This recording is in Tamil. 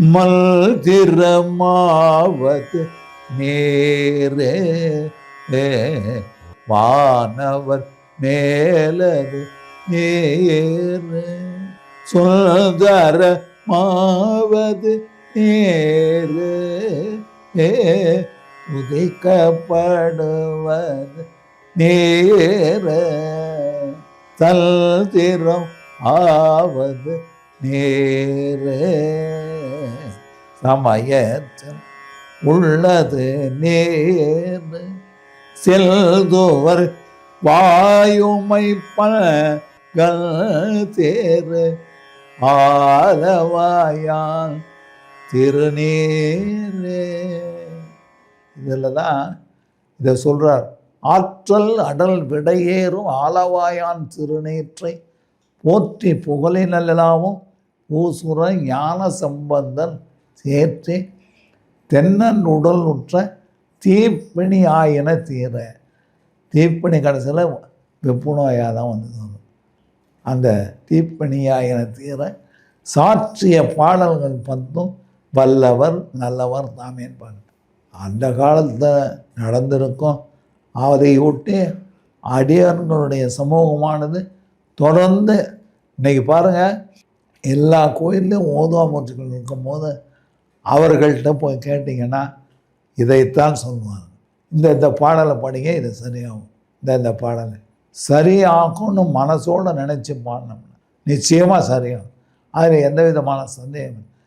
மல்திரமாவது நேரே. வானவர் மேலது நேரே. சுந்தர மாவது நேரே உதைக்கப்படுவது நேர. தல்திரம் ஆவது நேரே. சமயத்தில் உள்ளது நேர் செல்தோவர் வாயுமை பல் தேர் ஆலவாயான் திருநீரே. இதில் தான் இதை சொல்கிறார் ஆற்றல் அடல் விடையேறும் ஆலவாயான் திருநீற்றை போற்றி புகழினல்லாவும் பூசுர ஞான சம்பந்தன் சேர்த்து தென்னன் உடல் உற்ற தீப்பிணி ஆயின தீர. தீப்பிணி கடைசியில் வெப்பு நோயாக தான் வந்தது அந்த தீப்பணியாயின தீர சாற்றிய பாடல்கள் பத்தும் வல்லவர் நல்லவர் தாமேன் பாட்டு அந்த காலத்தில் நடந்திருக்கும் அதை ஒட்டி அடியார்களுடைய சமூகமானது தொடர்ந்து இன்னைக்கு பாருங்கள் எல்லா கோயில்லையும் ஓதுவாமூர்த்திகள் இருக்கும்போது அவர்கள்ட்ட போய் கேட்டிங்கன்னா இதைத்தான் சொல்லுவாங்க. இந்த இந்த பாடலை படிங்க இது சரியாகும். இந்த இந்த பாடலை. சரியாகும்னு மனசோடு நினச்சி பாடினோம்னா நிச்சயமாக சரியாகும். அதில் எந்த விதமான சந்தேகம் இல்லை.